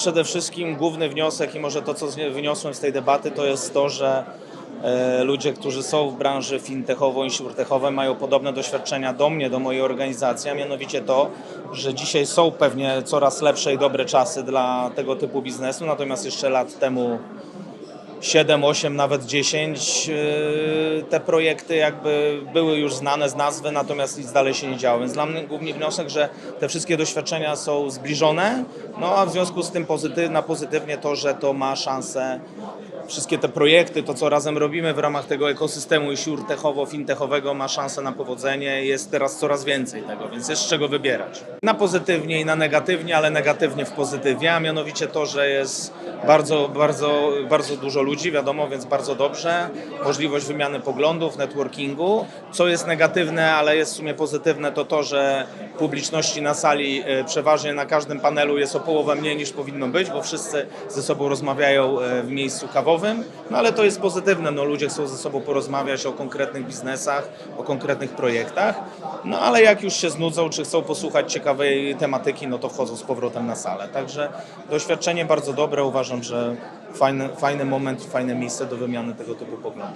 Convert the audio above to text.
przede wszystkim główny wniosek i może to, co wyniosłem z tej debaty, to jest to, że e, ludzie, którzy są w branży fintechowo-insurtechowej mają podobne doświadczenia do mnie, do mojej organizacji, a mianowicie to, że dzisiaj są pewnie coraz lepsze i dobre czasy dla tego typu biznesu, natomiast jeszcze lat temu 7, 8, nawet 10 yy, te projekty jakby były już znane z nazwy, natomiast nic dalej się nie działo. Więc dla mnie główny wniosek, że te wszystkie doświadczenia są zbliżone, no a w związku z tym pozytyw, na pozytywnie to, że to ma szansę wszystkie te projekty, to co razem robimy w ramach tego ekosystemu insurtechowo-fintechowego ma szansę na powodzenie. Jest teraz coraz więcej tego, więc jest z czego wybierać. Na pozytywnie i na negatywnie, ale negatywnie w pozytywie, a mianowicie to, że jest bardzo, bardzo, bardzo dużo ludzi, wiadomo, więc bardzo dobrze. Możliwość wymiany poglądów, networkingu. Co jest negatywne, ale jest w sumie pozytywne, to to, że publiczności na sali e, przeważnie na każdym panelu jest o połowę mniej niż powinno być, bo wszyscy ze sobą rozmawiają e, w miejscu kawowym, no ale to jest pozytywne, no ludzie chcą ze sobą porozmawiać o konkretnych biznesach, o konkretnych projektach, no ale jak już się znudzą, czy chcą posłuchać ciekawej tematyki, no to wchodzą z powrotem na salę. Także doświadczenie bardzo dobre, uważam, że fajny, fajny moment, fajne miejsce do wymiany tego typu poglądów.